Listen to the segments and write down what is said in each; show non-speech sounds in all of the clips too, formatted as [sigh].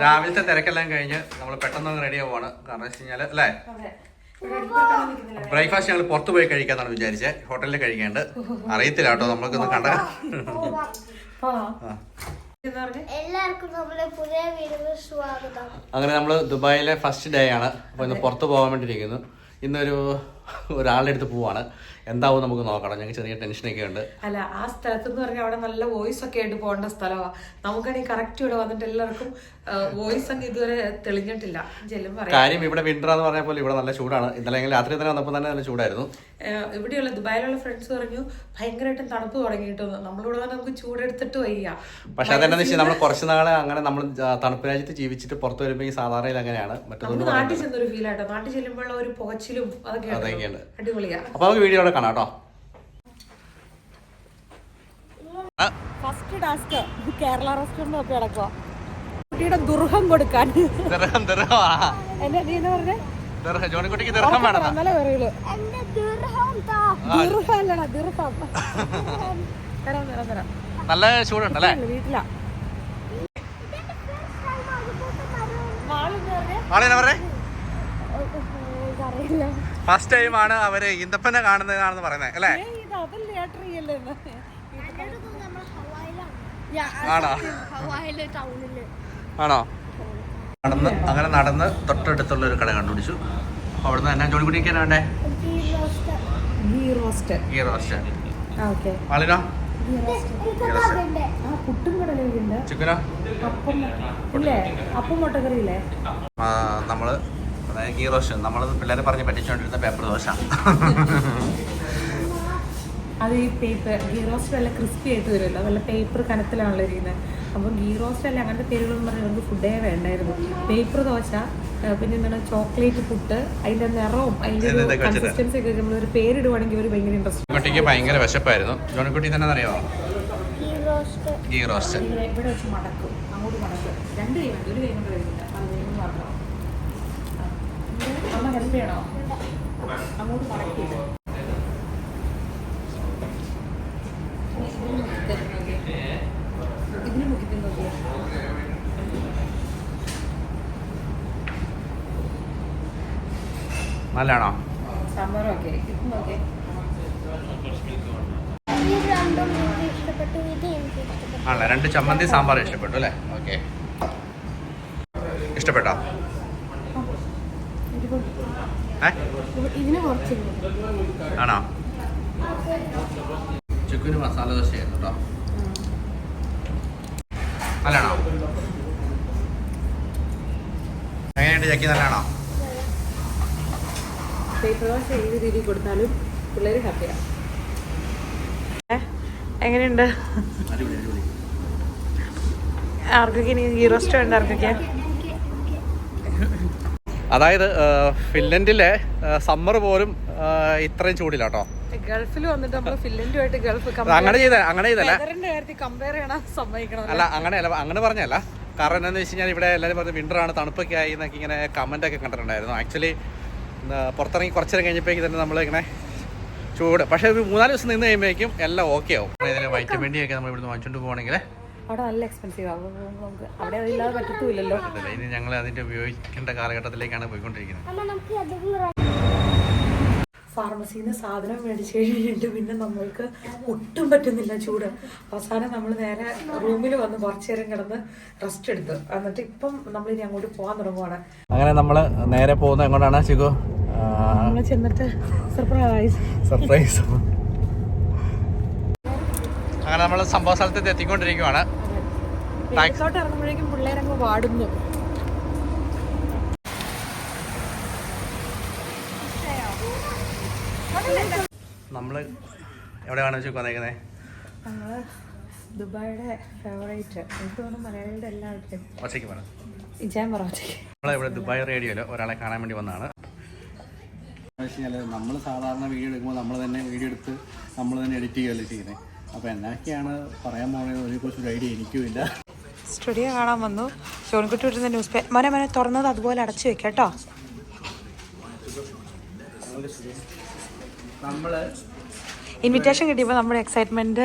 രാവിലത്തെ തിരക്കെല്ലാം കഴിഞ്ഞ് നമ്മൾ പെട്ടെന്ന് റെഡി ആവുകയാണ് കാരണം വെച്ച് കഴിഞ്ഞാൽ അല്ലേ? ബ്രേക്ക്ഫാസ്റ്റ് ഞങ്ങൾ പുറത്ത് പോയി കഴിക്കാന്നാണ് വിചാരിച്ചത് ഹോട്ടലിൽ കഴിക്കേണ്ടത് അറിയത്തില്ല കേട്ടോ നമ്മൾക്കൊന്ന് കണ്ട. എല്ലാവർക്കും നമ്മളെ പുതിയ സ്വാഗതം. അങ്ങനെ നമ്മൾ ദുബായിലെ ഫസ്റ്റ് ഡേ ആണ്. അപ്പോൾ ഇന്ന് പുറത്ത് പോകാൻ വേണ്ടിയിരിക്കുന്നു ഇന്നൊരു ഒരാളുടെ അടുത്ത് പോവാണ്. എന്താവും നമുക്ക് നോക്കണം. ഞങ്ങൾക്ക് ചെറിയ ടെൻഷനൊക്കെ ഉണ്ട്. അല്ല ആ സ്ഥലത്ത് എന്ന് പറഞ്ഞാൽ അവിടെ നല്ല വോയിസ് ഒക്കെ ആയിട്ട് പോകേണ്ട സ്ഥലമാണ് നമുക്കാണെങ്കിൽ കറക്റ്റ് ഇവിടെ വന്നിട്ട് എല്ലാവർക്കും വോയിസ് അങ്ങ് ഇതുവരെ തെളിഞ്ഞിട്ടില്ല. കാര്യം ഇവിടെ വിന്റർ എന്ന് പറഞ്ഞ പോലെ ഇവിടെ നല്ല ചൂടാണ്. ഇന്നലെ രാത്രി തന്നെ വന്നപ്പോൾ തന്നെ നല്ല ചൂടായിരുന്നു. ഇവിടെയുള്ള ദുബായിലുള്ള ഫ്രണ്ട്സ് പറഞ്ഞു ഭയങ്കരമായിട്ടും തണുപ്പ് തുടങ്ങിയിട്ടൊന്ന് നമ്മളിവിടെ തന്നെ നമുക്ക് ചൂടെടുത്തിട്ട് വയ്യ. പക്ഷെ അതെന്താണെന്ന് വെച്ചാൽ നമ്മൾ കുറച്ച് നാളെ അങ്ങനെ നമ്മൾ തണുപ്പ് രാജ്യത്ത് ജീവിച്ചിട്ട് പുറത്ത് വരുമ്പോൾ ഈ സാധാരണയിൽ അങ്ങനെയാണ്. മറ്റൊന്നും നാട്ടിൽ ചെന്നൊരു ഫീൽ ആട്ടോ നാട്ടിൽ ചെല്ലുമ്പോഴുള്ള ഒരു പുകച്ചിലും അതൊക്കെ അടിപൊളിയാണ് അപ്പൊ അടിപൊളിയാ. അപ്പോൾ നമുക്ക് വീഡിയോ അവിടെ കാണാം കേട്ടോ ഫസ്റ്റ് ടാസ്ക് കേരള റെസ്റ്റോറന്റ് ഒക്കെ അടക്കുക കുട്ടിയുടെ ദുർഹം കൊടുക്കാൻ. ദർഹം നീ എന്താ പറഞ്ഞേ? ദർഹം ജോണിക്കുട്ടിക്ക് വേണം നല്ല വീട്ടിലാ. പറഞ്ഞേ? അറിയില്ല ഫസ്റ്റ് ടൈം ആണ് അവർ ഈന്തപ്പനെ കാണുന്നതാണെന്ന് പറയുന്നത് അല്ലേ? ഇത് അതല്ലേ ട്രീയല്ലേ നമ്മൾ ഹവായിലാണ്. ആണോ? ഹവായിലെ ടൗണിൽ ആണോ? നടന്ന് അങ്ങനെ നടന്ന് തൊട്ടടുത്തുള്ള ഒരു കട കണ്ടുപിടിച്ചു. അവിടുന്ന് എന്നാ വേണ്ടേ? ഈ റോസ്റ്റ്. ആളിനോ ചിക്കനോ? അപ്പം മുട്ടക്കറി ഇല്ലേ നമ്മൾ അതായത് ഗീ റോസ്റ്റ്. നമ്മൾ പിള്ളേരെ പറഞ്ഞ് പറ്റിച്ചുകൊണ്ടിരുന്ന പേപ്പർ ദോശ. അത് ഈ പേപ്പർ ഗീ റോസ്റ്റ് നല്ല ക്രിസ്പി ആയിട്ട് വരുമല്ലോ? നല്ല പേപ്പർ കനത്തിലാണല്ലോ ഇരിക്കുന്നത് അപ്പോൾ ഗീ റോസ്റ്റ് അല്ല അങ്ങനത്തെ പേരുകളൊന്നും പറഞ്ഞാൽ അവർക്ക് ഫുഡേ വേണ്ടായിരുന്നു. പേപ്പർ ദോശ പിന്നെ എന്താണ് ചോക്ലേറ്റ് പുട്ട് അതിന്റെ നിറവും അതിന്റെ ഒരു. കൺസിസ്റ്റൻസി ഒക്കെ നമ്മളൊരു പേരിടുവാണെങ്കിൽ ഒരു ഭയങ്കര ഇൻട്രസ്റ്റ് കുട്ടിക്ക് ഭയങ്കര വിശപ്പായിരുന്നു. ജോണിക്കുട്ടി തന്നെ അറിയാമോ ഗീ റോസ്റ്റ്. ഇവിടെ വെച്ച് മടക്കും. അങ്ങോട്ട് മടക്കും. രണ്ട് കൈ ഒരു കൈ കൊണ്ട്. ഇത് അമ്മ ഹെൽപ്പ് ചെയ്യണോ അങ്ങോട്ട് മടക്കിയിട്ട് ഇതിന് മുഖത്തിൽ നോക്കിയേ നല്ലതാണോ സാമ്പാറും ഒക്കെ ഇത് നോക്കിയേ ഈ രണ്ടും എനിക്ക് ഇഷ്ടപ്പെട്ടു ഇത് എനിക്ക് ഇഷ്ടപ്പെട്ടു ആണല്ലേ? രണ്ട് ചമ്മന്തി സാമ്പാർ ഇഷ്ടപ്പെട്ടു അല്ലേ? ഓക്കെ. ഇഷ്ടപ്പെട്ടോ? ആണോ? ചിക്കന് മസാല ദോശയായിരുന്നു കേട്ടോ നല്ലതാണോ? എങ്ങനെയുണ്ട് ചക്കി? നല്ലതാണോ? പേപ്പർ ഏത് രീതിയിൽ കൊടുത്താലും പിള്ളേർ ഹാപ്പിയാണ് എങ്ങനെയുണ്ട്? ആർക്കൊക്കെ ഇനി ഗീ റോസ്റ്റ് ഉണ്ട് ആർക്കൊക്കെ? അതായത് ഫിൻലൻഡിലെ സമ്മർ പോലും ഇത്രയും ചൂടില്ല കേട്ടോ. ഗൾഫിൽ വന്നിട്ട് നമ്മൾ ഫിൻലൻഡുമായിട്ട് ഗൾഫ് അങ്ങനെ ചെയ്ത അങ്ങനെ ചെയ്തല്ല കമ്പയർ ചെയ്യണം സമ്മതിക്കണം അല്ല? അങ്ങനെയല്ല അങ്ങനെ പറഞ്ഞല്ല കാരണം എന്താണെന്ന് വെച്ച് കഴിഞ്ഞാൽ ഇവിടെ എല്ലാവരും പറഞ്ഞു വിന്റർ ആണ് തണുപ്പൊക്കെ ആയി എന്നൊക്കെ ഇങ്ങനെ കമന്റ് ഒക്കെ കണ്ടിട്ടുണ്ടായിരുന്നു. ആക്ച്വലി പുറത്തിറങ്ങി കുറച്ച് നേരം കഴിഞ്ഞപ്പോഴേക്ക് തന്നെ നമ്മളിങ്ങനെ ചൂട്. പക്ഷെ ഒരു മൂന്നാൽ ദിവസം നിന്ന് കഴിയുമ്പോഴേക്കും എല്ലാം ഓക്കെ ആവും. ഇതിന് വൈറ്റമിൻ ഡി ഒക്കെ നമ്മൾ ഇവിടുന്ന് വാങ്ങിച്ചുകൊണ്ട് പോകണമെങ്കിൽ അവിടെ നല്ല എക്സ്പെൻസീവ് ആവും നമുക്ക് അവിടെ പറ്റത്തുമില്ലല്ലോ. ഇനി ഞങ്ങൾ അതിന്റെ ഉപയോഗിക്കേണ്ട കാലഘട്ടത്തിലേക്കാണ് പോയിക്കൊണ്ടിരിക്കുന്നത്. ഫാർമസിയിൽ നിന്ന് സാധനം മേടിച്ചു കഴിഞ്ഞിട്ട് പിന്നെ നമ്മൾക്ക് ഒട്ടും പറ്റുന്നില്ല ചൂട്. അവസാനം നമ്മൾ നേരെ റൂമിൽ വന്ന് കുറച്ചു നേരം കിടന്ന് റെസ്റ്റ് എടുത്തു. എന്നിട്ട് ഇപ്പം നമ്മൾ ഇനി അങ്ങോട്ട് പോകാൻ തുടങ്ങുവാണ്. അങ്ങനെ നമ്മൾ നേരെ പോകുന്ന എങ്ങോട്ടാണ് ചിഗു നമ്മൾ ചെന്നിട്ട് സർപ്രൈസ് സർപ്രൈസ് [laughs] അങ്ങനെ നമ്മൾ സംഭവ സ്ഥലത്ത് എത്തിക്കൊണ്ടിരിക്കുവാണ്. ഇറങ്ങുമ്പോഴേക്കും പിള്ളേരങ്ങ് വാടുന്നു. നമ്മൾ എവിടെയാണ് വെച്ച് വന്നേക്കുന്നത് നമ്മൾ ദുബായിയുടെ ഫേവറേറ്റ് എനിക്ക് തോന്നുന്നു മലയാളികളുടെ എല്ലാവരുടെയും ഒച്ചയ്ക്ക് പറ. ഇജാൻ പറവച്ചേക്ക് നമ്മളിവിടെ ദുബായ് റേഡിയോയിൽ ഒരാളെ കാണാൻ വേണ്ടി വന്നതാണ്. നമ്മൾ സാധാരണ വീഡിയോ എടുക്കുമ്പോൾ നമ്മൾ തന്നെ വീഡിയോ എടുത്ത് നമ്മൾ തന്നെ എഡിറ്റ് ചെയ്യുകയല്ലേ ചെയ്യുന്നത് അപ്പോൾ എന്നൊക്കെയാണ് പറയാൻ പോകുന്നത് അതിനെക്കുറിച്ച് ഒരു ഐഡിയ എനിക്കും ഇല്ല. സ്റ്റുഡിയോ കാണാൻ വന്നു. ജോൺകുട്ടി വിട്ടുന്ന ന്യൂസ് പേപ്പർ മോനെ മോനെ തുറന്നത് അതുപോലെ അടച്ചു വെക്കാം കേട്ടോ. നമ്മൾ ഇൻവിറ്റേഷൻ കിട്ടിയപ്പോൾ നമ്മുടെ എക്സൈറ്റ്മെന്റ്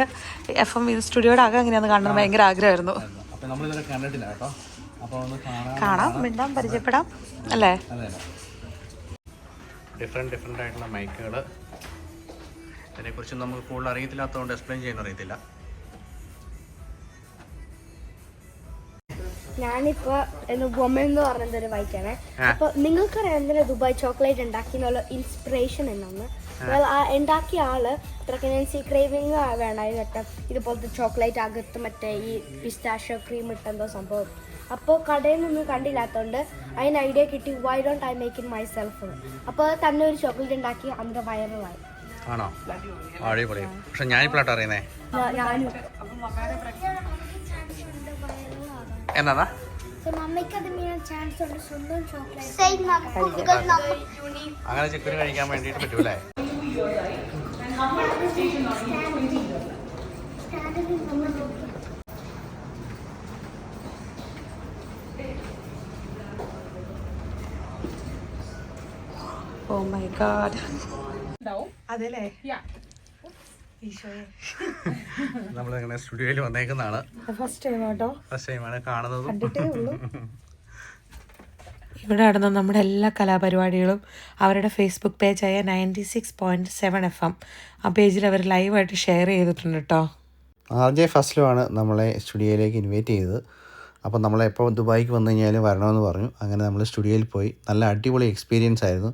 എഫ് എം സ്റ്റുഡിയോയുടെ ആകെ എങ്ങനെയാണെന്ന് കാണുന്നത് ഭയങ്കര ആഗ്രഹമായിരുന്നു. അപ്പോൾ നമ്മളിതുവരെ കണ്ടിട്ടില്ല കേട്ടോ. അപ്പോൾ ഒന്ന് കാണാം. മിണ്ടാം പരിചയപ്പെടാം അല്ലേ? ഡിഫറെന്റ് ഡിഫറെന്റ് ഡിഫറെന്റ് ആയിട്ടുള്ള മൈക്കുകൾ ഇതിനെക്കുറിച്ച് നമുക്ക് കൂടുതൽ അറിയത്തില്ലാത്തതുകൊണ്ട് എക്സ്പ്ലെയിൻ ചെയ്യാൻ അറിയത്തില്ല. ഞാനിപ്പോ ബൊമ്മെന്ന് എന്ന് പറഞ്ഞൊരു ബൈക്കാണ് ആ. അപ്പൊ നിങ്ങൾക്കറിയാം എന്തിനാ ദുബായ് ചോക്ലേറ്റ് ഉണ്ടാക്കിയെന്നുള്ള ഇൻസ്പിറേഷൻ എന്നാണ് ഉണ്ടാക്കിയ ആൾ പ്രഗ്നൻസി ക്രേവിങ് വേണമായിരുന്നു കേട്ടോ ഇതുപോലത്തെ ചോക്ലേറ്റ് അകത്ത് മറ്റേ ഈ പിസ്താഷോ ക്രീം ഇട്ടെന്തോ സംഭവം. അപ്പോൾ കടയിൽ നിന്ന് കണ്ടില്ലാത്തതുകൊണ്ട് അതിന് ഐഡിയ കിട്ടി why don't I make in myself അപ്പോൾ തന്നെ ഒരു ചോക്ലേറ്റ് ഉണ്ടാക്കി അന്ന് വൈറലായി ആണോ? അടിപൊളി. പക്ഷെ ഞാനിപ്പോഴാട്ടോ അറിയുന്നേ? എന്നാ മമ്മിക്ക് അത് മീൻ ചാൻസ് ഉണ്ട് സ്വന്തം ചോക്ലേറ്റ് അങ്ങനെ ചിക്കൻ കഴിക്കാൻ വേണ്ടിയിട്ട് പറ്റൂലേ ഓ മൈ ഗാഡ് അതെല്ലേ ഈശോയെ. നമ്മൾ ഇങ്ങനെ സ്റ്റുഡിയോയിൽ വന്നേക്കുന്നതാണ്. ഫസ്റ്റ് ടൈം കേട്ടോ ഫസ്റ്റ് ടൈമാണ് കാണുന്നതും. കണ്ടിട്ടേ ഉള്ളൂ. [laughs] ഇവിടെ നടന്ന നമ്മുടെ എല്ലാ കലാപരിപാടികളും അവരുടെ Facebook പേജായ ninety six point seven F M ആ പേജിൽ അവർ ലൈവായിട്ട് ഷെയർ ചെയ്തിട്ടുണ്ട് കേട്ടോ ആർ ജെ ഫസ്റ്റിലുമാണ് നമ്മളെ സ്റ്റുഡിയോയിലേക്ക് ഇൻവൈറ്റ് ചെയ്തത്. അപ്പോൾ നമ്മളെപ്പോൾ ദുബായിക്ക് വന്നു കഴിഞ്ഞാലും വരണമെന്ന് പറഞ്ഞു. അങ്ങനെ നമ്മൾ സ്റ്റുഡിയോയിൽ പോയി. നല്ല അടിപൊളി എക്സ്പീരിയൻസ് ആയിരുന്നു.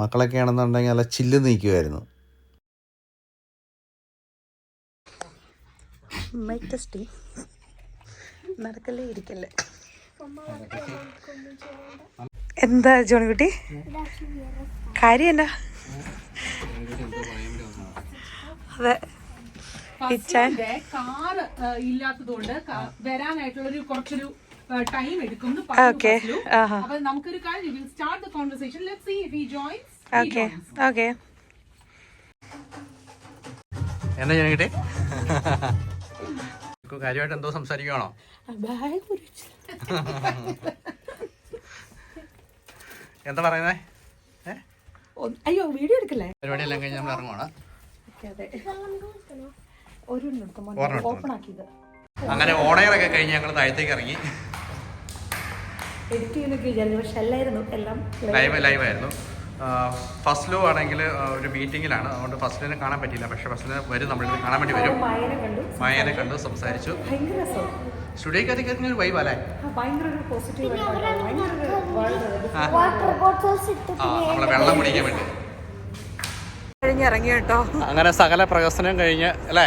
മക്കളൊക്കെ ആണെന്നുണ്ടെങ്കിൽ നല്ല ചില്ല് നീക്കുമായിരുന്നു. മൈക്ക് നടക്കല്ലേ ഇരിക്കല്ലേ? എന്താ ജോണിക്കുട്ടി കാര്യം എന്നാ അതെ. കാറ് ഇല്ലാത്തതുകൊണ്ട് കുറച്ചൊരു ടൈം എടുക്കും പറഞ്ഞു ആഹാ. അപ്പൊ നമുക്കൊരു കാര്യം will start the conversation let see if he joins okay okay എന്താ ഞാൻ കിട്ടേ? [laughs] കാര്യമായിട്ട് എന്തോ സംസാരിക്കുകയാണോ [laughs] എന്താ പറയുന്നേ? അയ്യോ വീഡിയോ എടുക്കല്ലേ? പരിപാടി എല്ലാം കഴിഞ്ഞ് നമ്മൾ ഇറങ്ങുവാണ്. ഓപ്പൺ ആക്കിയത്. അങ്ങനെ ഓണയറൊക്കെ കഴിഞ്ഞ് ഞങ്ങൾ താഴത്തേക്ക് ഇറങ്ങി. എഡിറ്റ് ചെയ്യുന്നൊക്കെ വിചാരിച്ചു പക്ഷെ അല്ലായിരുന്നു. എല്ലാം ലൈവ് ലൈവായിരുന്നു ഫസ്റ്റ് ലോ ആണെങ്കിൽ ഒരു മീറ്റിങ്ങിലാണ്. അതുകൊണ്ട് ഫസ്റ്റിനെ കാണാൻ പറ്റിയില്ല. പക്ഷെ ഫസ്റ്റിനെ വരും നമ്മളിത് കാണാൻ വേണ്ടി വരും. മായനെ കണ്ടു സംസാരിച്ചു. സ്റ്റുഡിയോക്ക് അധികം ഒരു വൈബ് അല്ലേ? നമ്മളെ വെള്ളം കുടിക്കാൻ വേണ്ടി. കഴിഞ്ഞിറങ്ങി കേട്ടോ. അങ്ങനെ സകല പ്രകസനം കഴിഞ്ഞ് അല്ലേ?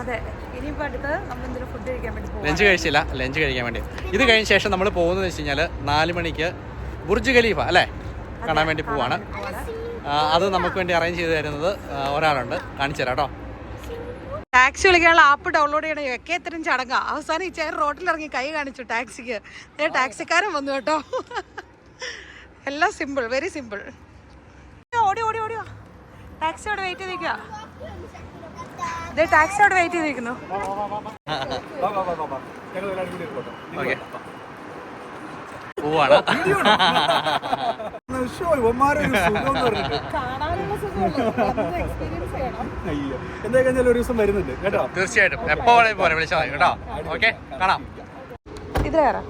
അതെ. ഇനിയിപ്പോൾ അടുത്ത് നമ്മൾ എന്തെങ്കിലും ഫുഡ് കഴിക്കാൻ വേണ്ടി പോകും ലഞ്ച് കഴിച്ചില്ല. ലഞ്ച് കഴിക്കാൻ വേണ്ടി. ഇത് കഴിഞ്ഞ ശേഷം നമ്മൾ പോകുന്നത് വെച്ച് കഴിഞ്ഞാൽ നാല് മണിക്ക് ബുർജ് ഖലീഫ അല്ലേ? കാണാൻ വേണ്ടി പോവാണ്. അത് നമുക്ക് വേണ്ടി അറേഞ്ച് ചെയ്ത് തരുന്നത് ഒരാളുണ്ട്. കാണിച്ചു തരാം കേട്ടോ ടാക്സി വിളിക്കാനുള്ള ആപ്പ് ഡൗൺലോഡ് ചെയ്യണം. ഒക്കെ ഇത്തരം ചടങ്ങാ. അവസാനം ഈ ചേർ റോട്ടിലിറങ്ങി കൈ കാണിച്ചു ടാക്സിക്ക് ദേ ടാക്സിക്കാരൻ വന്നു കേട്ടോ. എല്ലാം സിമ്പിൾ വെരി സിമ്പിൾ ഓടി ഓടി ഓടിയോ ടാക്സി അവിടെ വെയിറ്റ് ചെയ്ത് നിൽക്കുക ഇതേ ടാക്സി അവിടെ വെയിറ്റ് ചെയ്ത് നിൽക്കുന്നു ഓക്കെ പോവാണ്. കാണാനുള്ള സുഖമുള്ളൂ എക്സ്പീരിയൻസ് ചെയ്യണം. എന്താ കഴിഞ്ഞാൽ ഒരു ദിവസം വരുന്നുണ്ട്. കേട്ടോ? തീർച്ചയായിട്ടും. എപ്പോ വേണേ പോലെ വിളിച്ചാൽ മതി. കേട്ടോ? ഓക്കെ കാണാം. ഇതിൽ കയറാം.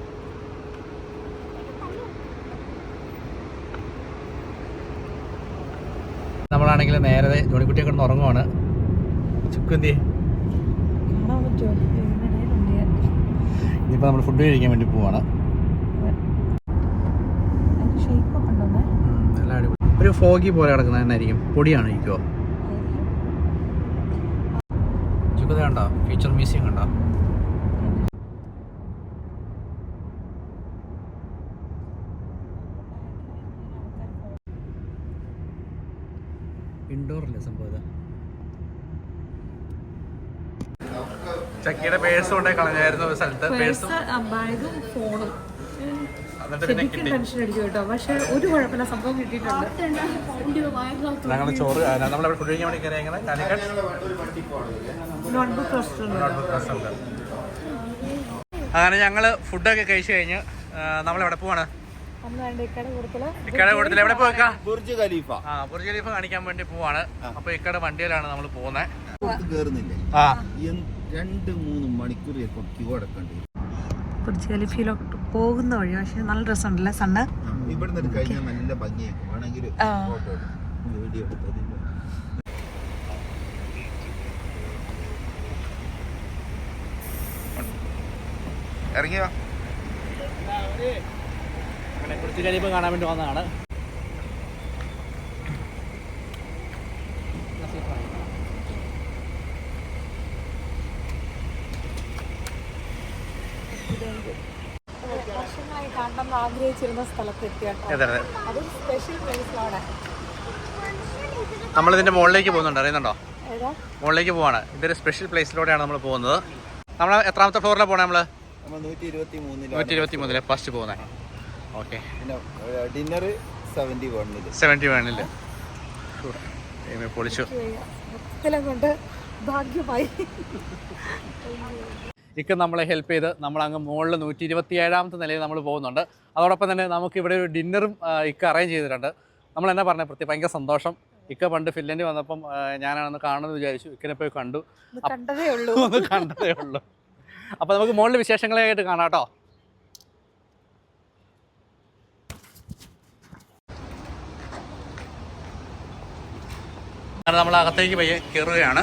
നമ്മളാണെങ്കിൽ നേരത്തെ ജോണിക്കുട്ടിയെ കിടന്ന് ഉറങ്ങുവാണ്. ചുക്കുന്തി ഇനിയിപ്പോൾ നമ്മൾ ഫുഡ് കഴിക്കാൻ വേണ്ടി പോവാണ് ഷേപ്പ് ഒക്കെ ഉണ്ടോന്നേ നല്ല അടിപൊളി ഒരു ഫോഗി പോലെ കിടക്കുന്ന തന്നെയായിരിക്കും. പൊടിയാണ് ഇരിക്കുമോ ചുക്കത കണ്ടോ ഫ്യൂച്ചർ മ്യൂസിയം കണ്ടോ ഇൻഡോറല്ലേ സംഭവം ചക്കിയുടെ പേഴ്സ് കൊണ്ടേ കളഞ്ഞായിരുന്നു സ്ഥലത്ത്. പേഴ്സും ഫോണും ശരിക്കും കിട്ടി. ടെൻഷൻ അടിച്ചു കേട്ടോ. പക്ഷെ ഒരു കുഴപ്പമില്ല. സംഭവം കിട്ടിയിട്ടുണ്ട്. ഞങ്ങൾ ചോറ് നമ്മളവിടെ ഫുഡ് കഴിക്കാൻ വേണ്ടി കയറി എങ്ങനെ കാലിക്കറ്റ് നോട്ട്ബുക്ക് റെസ്റ്റോറന്റ് അങ്ങനെ ഞങ്ങൾ ഫുഡൊക്കെ കഴിച്ചു കഴിഞ്ഞ് നമ്മൾ എവിടെ പോവാണ്? ഇക്കട കൂടുതൽ എവിടെ പോയേക്കാ ബുർജ് ഖലീഫ. ആ ബുർജ് ഖലീഫ കാണിക്കാൻ വേണ്ടി പോവാണ്. അപ്പൊ ഇക്കട വണ്ടിയിലാണ് നമ്മൾ പോകുന്നത് പുറത്ത് കേറുന്നില്ലേ ആ രണ്ട് മൂന്ന് മണിക്കൂർ ചിലപ്പോൾ ക്യൂ അടക്കേണ്ടി ബുർജ് ഖലീഫയിലോട്ട് പോകുന്ന വഴി. പക്ഷെ നല്ല രസമുണ്ടല്ലേ സണ്ണ്? ഇറങ്ങിയോ? അങ്ങനെ കുറച്ച് കഴിയുമ്പോൾ കാണാൻ വേണ്ടി വന്നതാണ് വർഷങ്ങളായി കാണണം ആഗ്രഹിച്ചിരുന്ന സ്ഥലത്ത് എത്തിയാട്ടോ നമ്മളിതിന്റെ മുകളിലേക്ക് പോകുന്നുണ്ട്. അറിയുന്നുണ്ടോ? മുകളിലേക്ക് പോവാണ്. ഇതൊരു സ്പെഷ്യൽ പ്ലേസിലൂടെയാണ് നമ്മൾ പോകുന്നത്. നമ്മൾ എത്രാമത്തെ ഫ്ലോറിലാണ് പോണേ നമ്മൾ? നമ്മൾ നൂറ്റി ഇരുപത്തി മൂന്നിൽ ഫസ്റ്റ് പോകുന്നത് ഓക്കെ സെവന്റി ഡിന്നർ സെവന്റി വണ്ണിൽ സെവന്റി വണ്ണിൽ പൊളിച്ചു. സ്ഥലം കൊണ്ട് ഭാഗ്യമായി. ഇക്ക നമ്മളെ ഹെൽപ്പ് ചെയ്ത് നമ്മൾ അങ്ങ് മുകളിൽ നൂറ്റി ഇരുപത്തി ഏഴാമത്തെ നിലയിൽ നമ്മൾ പോകുന്നുണ്ട്. അതോടൊപ്പം തന്നെ നമുക്ക് ഇവിടെ ഒരു ഡിന്നറും ഇക്ക അറേഞ്ച് ചെയ്തിട്ടുണ്ട്. നമ്മൾ എന്നാ പറഞ്ഞത് പ്രത്യേകം ഭയങ്കര സന്തോഷം. ഇക്ക പണ്ട് ഫിൻലൻഡിൽ വന്നപ്പം ഞാനാണെന്ന് കാണുമെന്ന് വിചാരിച്ചു. ഇക്കനെ പോയി കണ്ടു. കണ്ടതേ ഉള്ളൂ. [laughs] ഒന്ന് കണ്ടതേ ഉള്ളൂ. അപ്പോൾ നമുക്ക് മുകളിൽ വിശേഷങ്ങളായിട്ട് കാണാം കേട്ടോ. നമ്മൾ അകത്തേക്ക് പയ്യെ കയറുകയാണ്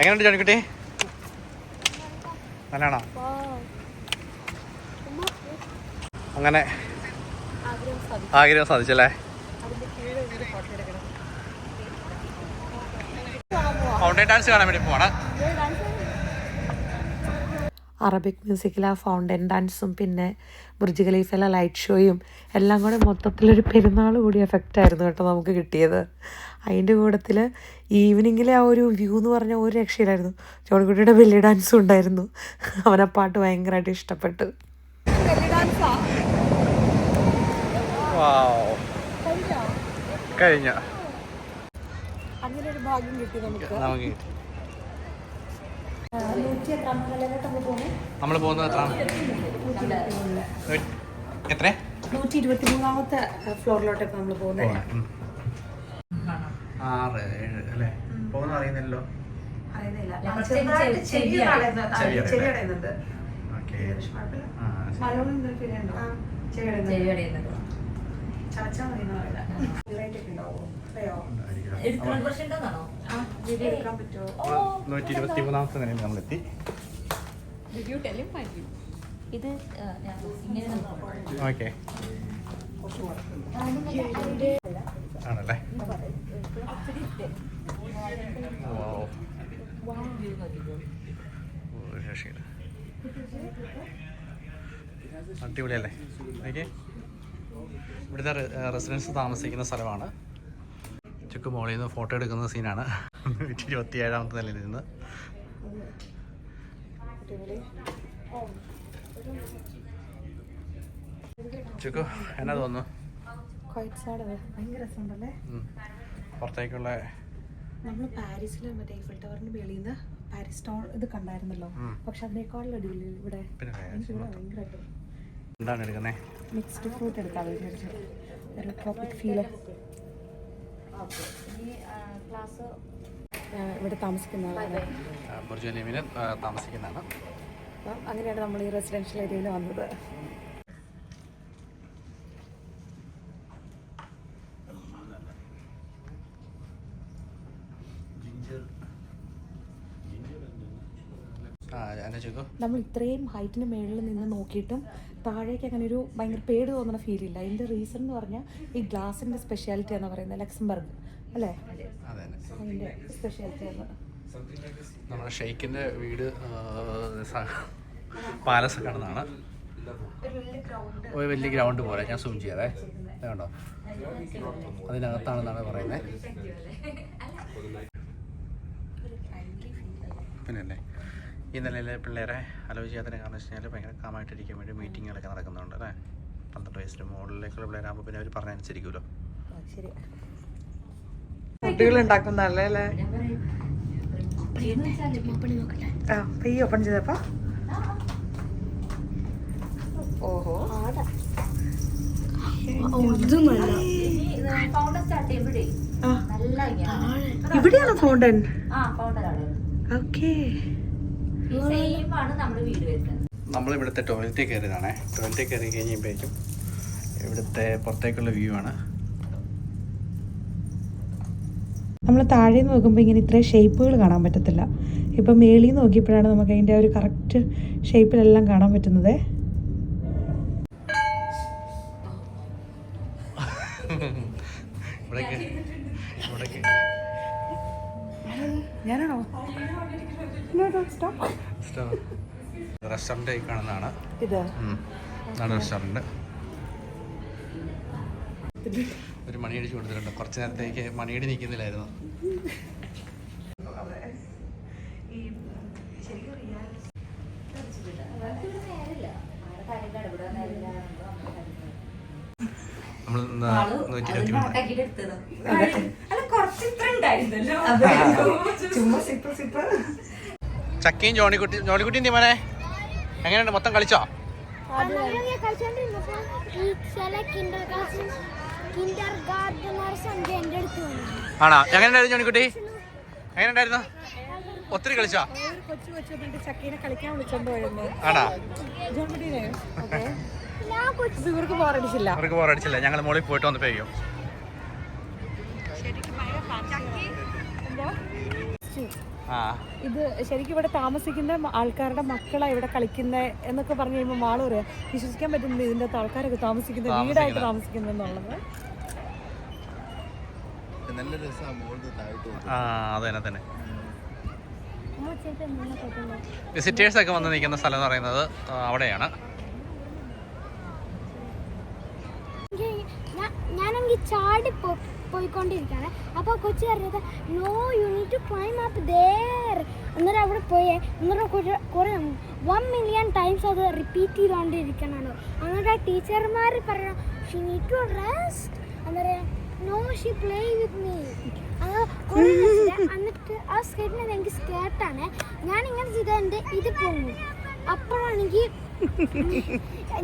എങ്ങനെയുണ്ട് ജോണിക്കുട്ടി? നല്ലതാണോ? അങ്ങനെ ആഗ്രഹം സാധിച്ചല്ലേ? ഫൗണ്ടൈൻ ഡാൻസ് കാണാൻ വേണ്ടി പോവാണ്. അറബിക് മ്യൂസിക്കിലെ ആ ഫൗണ്ടൻ ഡാൻസും പിന്നെ ബുർജ് ഖലീഫയിലെ ലൈറ്റ് ഷോയും എല്ലാം കൂടെ മൊത്തത്തിലൊരു പെരുന്നാൾ കൂടി എഫക്റ്റ് ആയിരുന്നു കേട്ടോ നമുക്ക് കിട്ടിയത്. അതിന്റെ കൂട്ടത്തിൽ ഈവനിങ്ങിലെ ആ ഒരു വ്യൂ എന്ന് പറഞ്ഞാൽ ഒരു രക്ഷയിലായിരുന്നു ചോണിക്കുട്ടിയുടെ ബെല്ലി ഡാൻസും ഉണ്ടായിരുന്നു. അവനെ പാട്ട് ഭയങ്കരമായിട്ട് ഇഷ്ടപ്പെട്ടു. കഴിഞ്ഞ? അങ്ങനെ ഒരു ഭാഗ്യം കിട്ടി നമുക്ക്. നമുക്ക് കിട്ടി. നമ്മൾ പോകുന്നത് എത്ര? എത്ര? നൂറ്റി ഇരുപത്തി മൂന്നാമത്തെ ഫ്ലോറിലോട്ടൊക്കെ നമ്മൾ പോകുന്നത് ആറ് ഏഴ് അല്ലേ? പോകുന്ന അറിയുന്നില്ലല്ലോ? ചെവി അടയുന്നുണ്ട്. ഓക്കേ. ആ, ശരി. നൂറ്റി ഇരുപത്തി മൂന്നാമത്തെ നിലയിൽ നമ്മളെത്തി. ഇത് ആ, ഞാൻ ഇങ്ങനെ നമുക്ക് ഓക്കെ. ആണല്ലേ? Wow. ഒരു രക്ഷയില്ല അടിപൊളിയല്ലേ? ഓക്കെ. ഇവിടുത്തെ റെസിഡൻസ് താമസിക്കുന്ന സ്ഥലമാണ്. ചുക്ക് മോളിൽ നിന്ന് ഫോട്ടോ എടുക്കുന്ന സീനാണ് നൂറ്റി ഇരുപത്തി ഏഴാമത്തെ നിലയിൽ നിന്ന്. ചുക്കു എന്നാ തോന്നുന്നു. പുറത്തേക്കുള്ള നമ്മൾ പാരീസിലെ മറ്റേ ഈഫൽ ടവറിന്റെ വെളിയിൽ നിന്ന് പാരീസ് ടൗൺ ഇത് കണ്ടായിരുന്നല്ലോ. പക്ഷെ അതിനേക്കാളും അടിപൊളി ഇവിടെ എന്താണ് എടുക്കുന്നത് മിക്സ്ഡ് ഫ്രൂട്ട് എടുക്കാൻ വിചാരിച്ചു ഒരു ട്രോപ്പിക് ഫീൽ ക്ലാസ് ഇവിടെ താമസിക്കുന്ന ആളാണ്. താമസിക്കുന്നതാണ്. അപ്പം അങ്ങനെയാണ് നമ്മൾ ഈ റെസിഡൻഷ്യൽ ഏരിയയിൽ വന്നത് ആ എന്നാ ചുക്കു നമ്മൾ ഇത്രയും ഹൈറ്റിന് മേളിൽ നിന്ന് നോക്കിയിട്ടും താഴേക്ക് അങ്ങനെ ഒരു ഭയങ്കര പേടി തോന്നുന്ന ഫീൽ ഇല്ല. അതിന്റെ റീസൺ എന്ന് പറഞ്ഞാൽ ഈ ഗ്ലാസിന്റെ സ്പെഷ്യാലിറ്റി എന്ന് പറയുന്നത് ലക്സംബർഗ്. അല്ലേ? അതെ തന്നെ അതിന്റെ സ്പെഷ്യാലിറ്റി ആണ് നമ്മുടെ ഷെയ്ക്കിന്റെ വീട് പാലസ് കാണുന്നതാണ് ഒരു വലിയ ഗ്രൗണ്ട് പോലെ ഞാൻ സൂം ചെയ്യാതെ ഇത് കണ്ടോ? അതിനകത്താണെന്നാണ് പറയുന്നത്. പിന്നല്ലേ? ഈ നിലയിലെ പിള്ളേരെ അലോ ചെയ്യാത്തതിന് കാരണം വെച്ച് കഴിഞ്ഞാൽ ഭയങ്കര കാമായിട്ടിരിക്കാൻ വേണ്ടി മീറ്റിങ്ങുകളൊക്കെ നടക്കുന്നുണ്ട് അല്ലേ? പന്ത്രണ്ട് വയസ്സിന് മുകളിലേക്കുള്ള പിള്ളേരാകുമ്പോൾ പിന്നെ അവർ പറഞ്ഞനുസരിക്കുമല്ലോ ശരി. കുട്ടികൾ ഉണ്ടാക്കുന്നല്ലേ അല്ലേ? ഓപ്പൺ ചെയ്തപ്പോ? ഓഹോ. ആടാ ഓ, ഇത് ഫൗണ്ടർ സ്റ്റാർട്ട് ചെയ്യുമ്പോഴേ ആ. നല്ല ഇങ്ങനെയാണ്. ഇവിടെയാണോ ഫൗണ്ടൻ ആ ഫൗണ്ടർ അവിടെ ഓക്കേ നമ്മൾ ഇവിടുത്തെ ടോയ്ലറ്റിൽ കയറിയതാണേ. ടോയ്ലറ്റിൽ കയറി കഴിയുമ്പോഴേക്കും ഇവിടുത്തെ പുറത്തേക്കുള്ള വ്യൂ ആണ്. നമ്മൾ താഴെ നോക്കുമ്പോൾ ഇങ്ങനെ ഇത്രയും ഷേപ്പുകൾ കാണാൻ പറ്റത്തില്ല. ഇപ്പം മേളിൽ നിന്ന് നോക്കിയപ്പോഴാണ് നമുക്ക് അതിന്റെ ഒരു കറക്റ്റ് ഷേപ്പിലെല്ലാം കാണാൻ പറ്റുന്നത്. ഞാനാണോ? ഇവിടേക്ക് ഞാനാണോ റെസ്റ്റോറന്റ് കാണുന്നതാണ്. ഇതാണ് റെസ്റ്റോറന്റ് ഒരു മണിയടിച്ച് കൊടുത്തിട്ടുണ്ട്. കുറച്ച് നേരത്തേക്ക് മണിയടി നിൽക്കുന്നില്ലായിരുന്നു. നമ്മൾ നൂറ്റി ഇരുപത്തി മൂന്ന് കണക്കാക്കിയിട്ട് എടുത്തത് ചക്കയും ജോണിക്കുട്ടി ജോണിക്കുട്ടിയും തീമനെ എങ്ങനെയുണ്ട്? മൊത്തം കളിച്ചോ? ആണോ? എങ്ങനെയുണ്ടായിരുന്നു ജോണിക്കുട്ടി? എങ്ങനെയുണ്ടായിരുന്നു? ഒത്തിരി കളിച്ചോ? ആണോ? ഇവർക്ക് ബോറടിച്ചില്ല. ഞങ്ങൾ മോളിൽ പോയിട്ട് വന്ന് പെയ്യും ആ ഇത് ശരിക്കും ഇവിടെ താമസിക്കുന്ന ആൾക്കാരുടെ മക്കളാ ഇവിടെ കളിക്കുന്നത് എന്നൊക്കെ പറഞ്ഞു കഴിയുമ്പോൾ മാൾ പറയാ വിശ്വസിക്കാൻ പറ്റുന്നില്ല ഇതിന്റെ അകത്ത് ആൾക്കാരൊക്കെ താമസിക്കുന്ന വീടായിട്ട് താമസിക്കുന്നത് എന്നുള്ളത്. വിസിറ്റേഴ്സ് ഒക്കെ വന്ന് നിൽക്കുന്ന സ്ഥലം എന്ന് പറയുന്നത് അവിടെയാണ്. ഞാനെങ്കിൽ ചാടി പോ- പോയിക്കൊണ്ടിരിക്കുകയാണ്. അപ്പോൾ കൊച്ചി പറഞ്ഞത് no you need to climb up there അന്നേരം അവിടെ പോയേ. അന്നേരം കുറേ വൺ മില്യൺ ടൈംസ് അത് റിപ്പീറ്റ് ചെയ്തുകൊണ്ടിരിക്കണമെന്ന് അങ്ങനെ ടീച്ചർമാർ പറയണം ഷി നീ ടു റെസ്റ്റ് അന്നേരം no she play with me. എന്നിട്ട് ആ സ്കേറ്റിന് എനിക്ക് സ്കേർട്ടാണ് ഞാൻ ചെയ്താൽ എന്റെ ഇത് പോകുന്നു അപ്പോഴാണെങ്കിൽ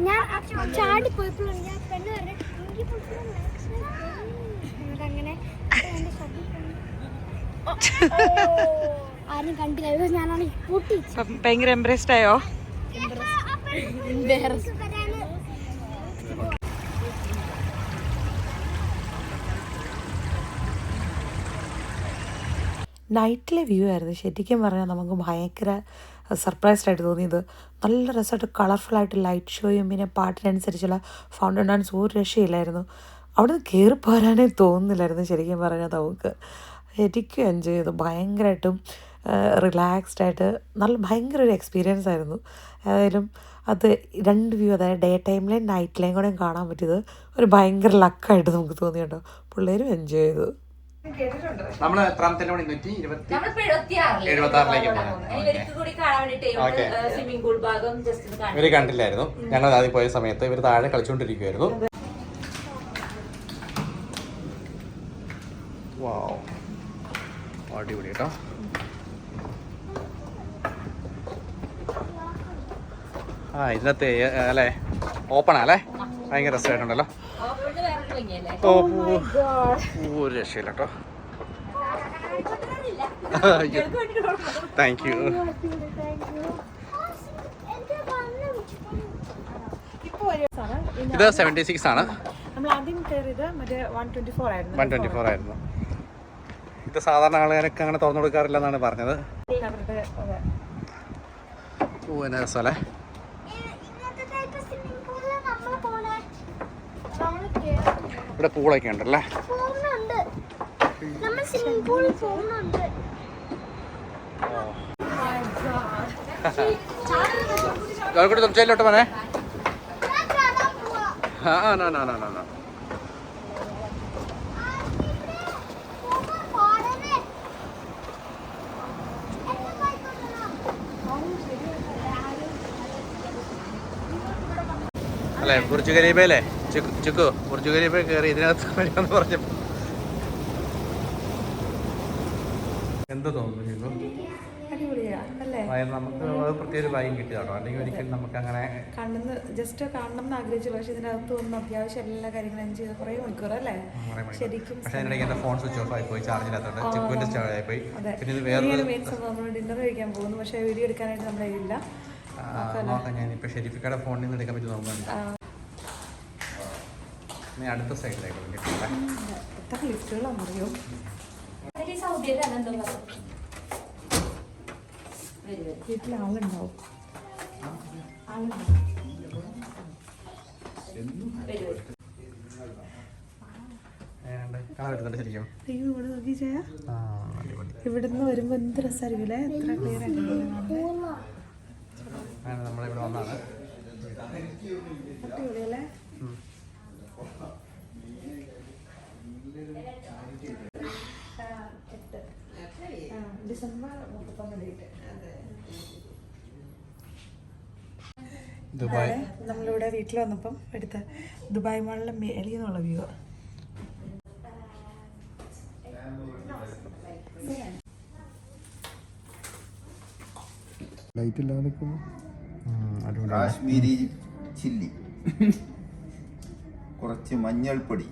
ഞാൻ ചാടി പോയപ്പോഴാണ് ഞാൻ പെണ്ണ് പറഞ്ഞു എനിക്ക് പൊട്ടുന്ന maximum pain." എന്നിട്ട് അങ്ങനെ എന്റെ ശബ്ദം ആരും കണ്ടില്ല. ഞാനാണ് ഭയങ്കര എംബ്രേസ്ഡ് ആയോ? നൈറ്റിലെ വ്യൂ ആയിരുന്നു. ശരിക്കും പറഞ്ഞാൽ നമുക്ക് ഭയങ്കര സർപ്രൈസ്ഡ് ആയിട്ട് തോന്നിയത്. നല്ല രസമായിട്ട് കളർഫുള്ളായിട്ട് ലൈറ്റ് ഷോയും പിന്നെ പാട്ടിനനുസരിച്ചുള്ള ഫൗണ്ടൻ ഡാൻസ് ഒരു രക്ഷയില്ലായിരുന്നു. അവിടെ നിന്ന് കയറി പോരാനേ തോന്നുന്നില്ലായിരുന്നു ശരിക്കും പറഞ്ഞാൽ നമുക്ക്. ശരിക്കും എൻജോയ് ചെയ്തു. ഭയങ്കരമായിട്ടും റിലാക്സ്ഡ് ആയിട്ട് നല്ല ഭയങ്കര ഒരു എക്സ്പീരിയൻസ് ആയിരുന്നു. ഏതായാലും അത് രണ്ട് വ്യൂ അതായത് ഡേ ടൈമിലെയും നൈറ്റിലെയും കൂടെയും കാണാൻ പറ്റിയത് ഒരു ഭയങ്കര ലക്കായിട്ട് നമുക്ക് തോന്നി കേട്ടോ. പിള്ളേരും എൻജോയ് ചെയ്തു. നമ്മൾ എത്രാമത്തെ ഇരുപത്തി കൂടി ഇവർ കണ്ടില്ലായിരുന്നു. ഞങ്ങൾ ആദ്യം പോയ സമയത്ത് ഇവർ താഴെ കളിച്ചുകൊണ്ടിരിക്കുവായിരുന്നു. കേട്ടോ ആ ഇതിനകത്ത് അല്ലേ? ഓപ്പണാ അല്ലേ? ഭയങ്കര രസമായിട്ടുണ്ടല്ലോ. ഓ ഒരു രക്ഷയില്ല കേട്ടോ. താങ്ക് യു ഇത് സെവന്റി സിക്സ് ആണ്. വൺ ട്വന്റി ഫോർ ആയിരുന്നു. ഇത് സാധാരണ ആളുകാരൊക്കെ അങ്ങനെ തുറന്നു കൊടുക്കാറില്ല എന്നാണ് പറഞ്ഞത്. ഓ ഇവിടെ പൂളൊക്കെ ഉണ്ടല്ലേ? കോഴിക്കോട് തുറച്ചയിലോട്ട് പോനെ ആ നാ പോവാ ആ no no no no no പാടനെ എന്നെ അല്ലേ? കുറച്ച് ഖലീഫയിലെ ചുക്കു കുറച്ച് ബുർജ് ഖലീഫ കയറി ഇതിനകത്ത് വരികയെന്ന് പറഞ്ഞപ്പോൾ എന്താ തോന്നുന്നു നമുക്ക് പ്രത്യേക ഒരു ഭയം കിട്ടി കേട്ടോ അല്ലെങ്കിൽ ഒരിക്കലും നമുക്ക് അങ്ങനെ കണ്ണെന്ന് ജസ്റ്റ് കാണണം എന്ന് ആഗ്രഹിച്ചു. പക്ഷെ ഇതിനകത്ത് ഒന്നും അത്യാവശ്യം എല്ലാ കാര്യങ്ങളും ചെയ്ത് കുറേ മണിക്കൂർ അല്ലേ? ശരിക്കും പക്ഷേ അതിനിടയ്ക്ക് എന്റെ ഫോൺ സ്വിച്ച് ഓഫ് ആയി പോയി ചാർജിനകത്തോട്ട് ചിക്കുവിന്റെ ചാർജ് ആയി പോയി പിന്നെ ഇത് വേറെ മെയിൻ സംഭവം. നമ്മൾ ഡിന്നർ കഴിക്കാൻ പോകുന്നു. പക്ഷേ വീഡിയോ എടുക്കാനായിട്ട് നമ്മുടെ ഇല്ല നോക്കാം ഞാൻ. ഇപ്പൊ ഷെരീഫിക്കയുടെ ഫോണിൽ നിന്ന് എടുക്കാൻ പറ്റും നോക്കുന്നുണ്ട് നീ അടുത്ത സൈഡിലേക്ക് എത്ര വീട്ടിൽ ആളുണ്ടാവും. ഇവിടുന്ന് വരുമ്പോ എന്ത് രസമായിരിക്കും എത്ര ക്ലിയർ അങ്ങനെ നമ്മളിവിടെ വന്നാണ് അടിപൊളിയല്ലേ ഡിസംബർ മുപ്പത്തൊന്ന് ഡേറ്റ് ദുബായ് നമ്മളിവിടെ വീട്ടിൽ വന്നപ്പം എടുത്ത ദുബായ് മാളിലെ മേളിൽ നിന്നുള്ള വ്യൂ ലൈറ്റ് ഇല്ലാതെ കാശ്മീരി ചില്ലി. [laughs] കുറച്ച് മഞ്ഞൾപ്പൊടി.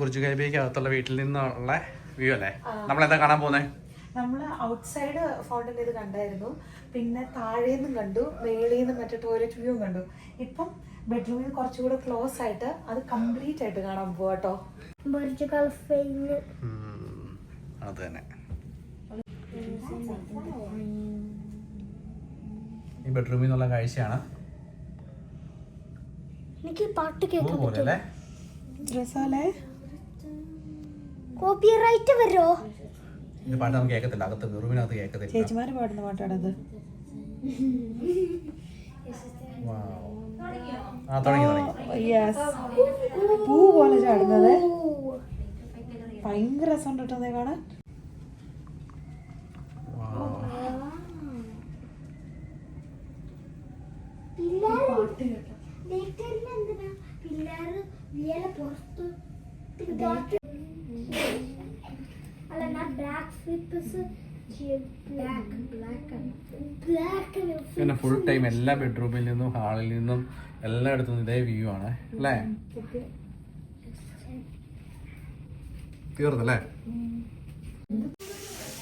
കുറച്ച് അകത്തുള്ള വീട്ടിൽ നിന്നുള്ള വ്യൂ അല്ലേ? നമ്മളെന്താ കാണാൻ പോകുന്നത് നമ്മൾ ഔട്ട്സൈഡ് ഫൗണ്ടൻ ഇത് കണ്ടായിരുന്നു. പിന്നെ താഴേന്നും കണ്ടു മേളിൽ നിന്നും മറ്റേ ടോയ്ലറ്റ് വ്യൂ കണ്ടു. ഇപ്പം ബെഡ്റൂമിൽ കുറച്ചുകൂടെ ക്ലോസ് ആയിട്ട് അത് കംപ്ലീറ്റ് ആയിട്ട് കാണാൻ പോവാട്ടോ അത് തന്നെ. ഈ ബെഡ്റൂമിൽ നിന്നുള്ള കാഴ്ചയാണ്. എനിക്ക് പാട്ട് കേൾക്കാൻ കോപ്പിറൈറ്റ് വരോ ഇത് പാട്ട് നമുക്ക് കേൾക്കത്തില്ല. അകത്ത് റൂമിനകത്ത് കേൾക്കത്തില്ല. ചേച്ചിമാര് പാടുന്ന പാട്ടാണത് Wow. ആ തുടങ്ങി തുടങ്ങി. യെസ് പൂ പോലെ ചാടുന്നത്. ഭയങ്കര രസം കേട്ടോ അതേ കാണാൻ. പിന്നെ ഫുൾ ടൈം എല്ലാ ബെഡ്റൂമിൽ നിന്നും ഹാളിൽ നിന്നും എല്ലായിടത്തും ഇതേ വ്യൂ ആണ് അല്ലേ? തീർന്നല്ലേ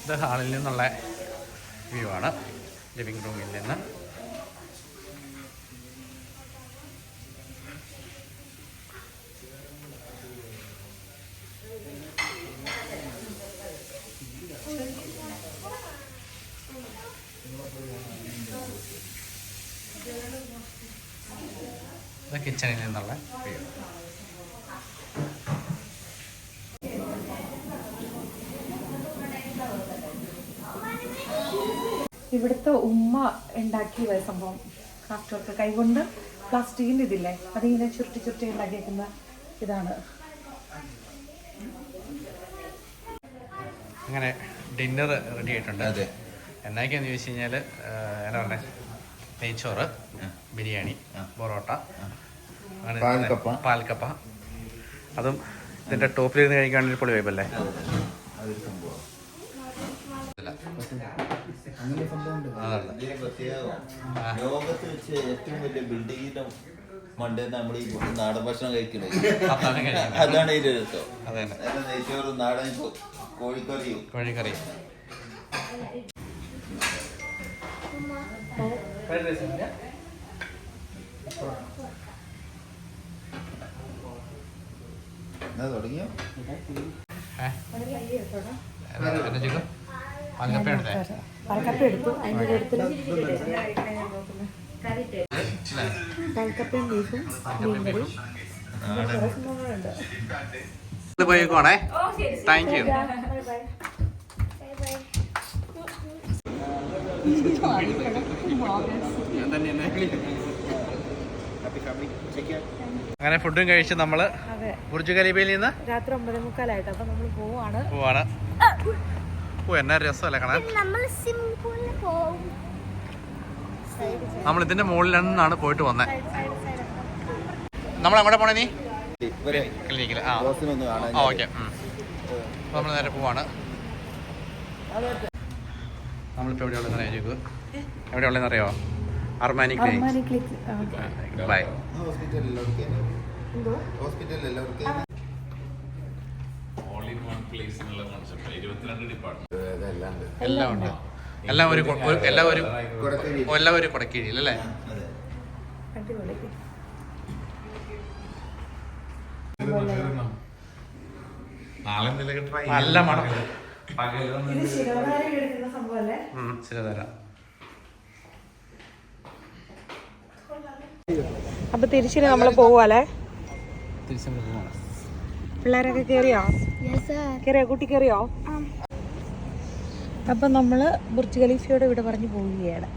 ഇത് ഹാളിൽ നിന്നുള്ള വ്യൂ ആണ് ലിവിങ് റൂമിൽ നിന്ന്. ഇത് കിച്ചണിൽ നിന്നുള്ള വ്യൂ ഇവിടുത്തെ ഉമ്മ ഉണ്ടാക്കിയ സംഭവം. ക്രാഫ്റ്റ് വർക്ക് കൈകൊണ്ട് പ്ലാസ്റ്റിക്കിന്റെ ഇതില്ലേ? അതിങ്ങനെ ചുരുട്ടി ചുരുട്ടി ഉണ്ടാക്കിയേക്കുന്ന ഇതാണ്. അങ്ങനെ ഡിന്നർ റെഡി ആയിട്ടുണ്ട്. അതെ. എന്നാക്കിയാന്ന് ചോദിച്ചു കഴിഞ്ഞാൽ എന്നാ പറഞ്ഞേ? നെയ്ച്ചോറ് ബിരിയാണി പൊറോട്ട പാൽക്കപ്പ. പാൽക്കപ്പ. അതും ഇതിന്റെ ടോപ്പിലിരുന്ന് ഇരുന്ന് കഴിക്കാണെങ്കിൽ പൊളി വൈബല്ലേ ലോകത്ത് വെച്ച് ഏറ്റവും വലിയ ബിൽഡിങ്ങിന്റെ മണ്ടേ നമ്മൾ ഈ നാടൻ ഭക്ഷണം കഴിക്കുന്നത് അതാണ് ഇതിന്റെ രസം. നെയ്ച്ചോറും നാടൻ കോഴിക്കറിയും. കോഴിക്കറിയും കോഴിക്കറി എന്നാ തുടങ്ങിയോ എന്നെ ചിക്കു പാൽക്കപ്പ എടുത്തേ പാൽക്കപ്പ എടുത്തു അതിന്റെ കൂട്ടത്തിൽ പാൽക്കപ്പയും ബീഫും പോയിക്കോണേ താങ്ക് യു അങ്ങനെ ഫുഡും കഴിച്ച് നമ്മൾ ബുർജ് ഖലീബയിൽ നിന്ന് രാത്രി ഒമ്പത് മുക്കാലായിട്ട് അപ്പൊ നമ്മൾ പോവാണ്. പോവാണ്. ഓ എന്നാ രസമല്ലേ കാണാൻ? നമ്മൾ ഇതിന്റെ മുകളിൽ നിന്നാണ് പോയിട്ട് വന്നത് നമ്മൾ എവിടെ പോണേ നീ? ക്ലിനിക്കിൽ ക്ലിനിക്കിൽ ആ. ഓക്കെ. നമ്മൾ നേരെ പോവാണ്. നമ്മളിപ്പോൾ എവിടെയുള്ളതെന്ന് അറിയാം എവിടെയുള്ളതെന്ന് അറിയോ? അർമാനി ക്ലിനിക് ബൈ ഹോസ്പിറ്റലിൽ എല്ലാവർക്കും ഹോസ്പിറ്റലിൽ എല്ലാവർക്കും എല്ലാം ഉണ്ട്? എല്ലാം ഒരു എല്ലാം ഒരു എല്ലാം ഒരു കൊടക്കീഴിൽ അല്ലേ? അതെ നല്ല മണം. അപ്പൊ നമ്മൾ തിരിച്ചു നമ്മൾ പോവാണ് പിള്ളേരൊക്കെ കേറിയോ? Yes sir കേറിയോ? കുട്ടി കേറിയോ? അപ്പൊ നമ്മൾ ബുർജ് ഖലീഫയോട് ഇവിടെ പറഞ്ഞു പോവുകയാണ്.